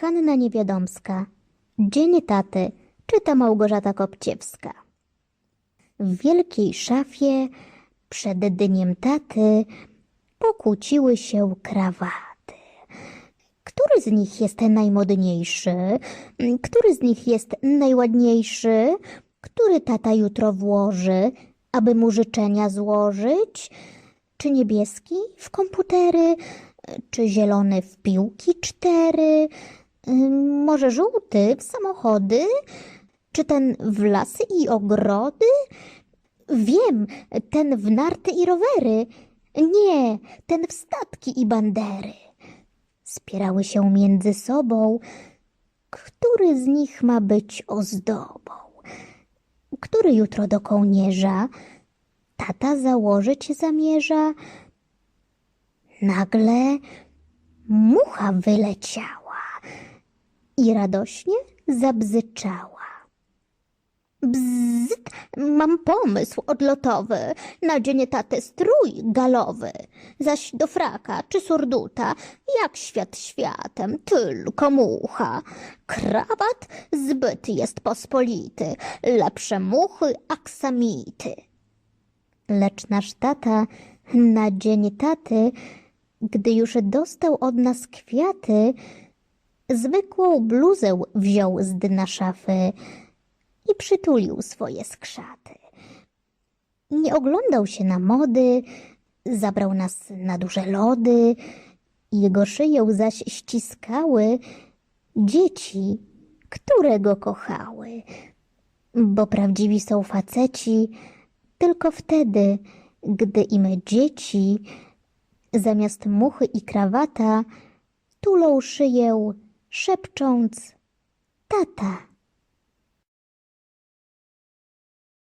Hanna Niewiadomska. Dzień taty czyta Małgorzata Kopciewska. W wielkiej szafie przed dniem taty pokłóciły się krawaty. Który z nich jest najmodniejszy? Który z nich jest najładniejszy? Który tata jutro włoży, aby mu życzenia złożyć? Czy niebieski w komputery? Czy zielony w piłki cztery? Ym, Może żółty w samochody? Czy ten w lasy i ogrody? Wiem, ten w narty i rowery. Nie, ten w statki i bandery. Spierały się między sobą, który z nich ma być ozdobą. Który jutro do kołnierza tata założyć zamierza. Nagle mucha wyleciała i radośnie zabzyczała. Bzzzt, mam pomysł odlotowy, na dzień taty strój galowy, zaś do fraka czy surduta, jak świat światem, tylko mucha. Krawat zbyt jest pospolity, lepsze muchy aksamity. Lecz nasz tata na dzień taty, gdy już dostał od nas kwiaty, zwykłą bluzę wziął z dna szafy i przytulił swoje skrzaty. Nie oglądał się na mody, zabrał nas na duże lody, jego szyję zaś ściskały dzieci, które go kochały. Bo prawdziwi są faceci tylko wtedy, gdy im dzieci zamiast muchy i krawata tulą szyję, szepcząc tata.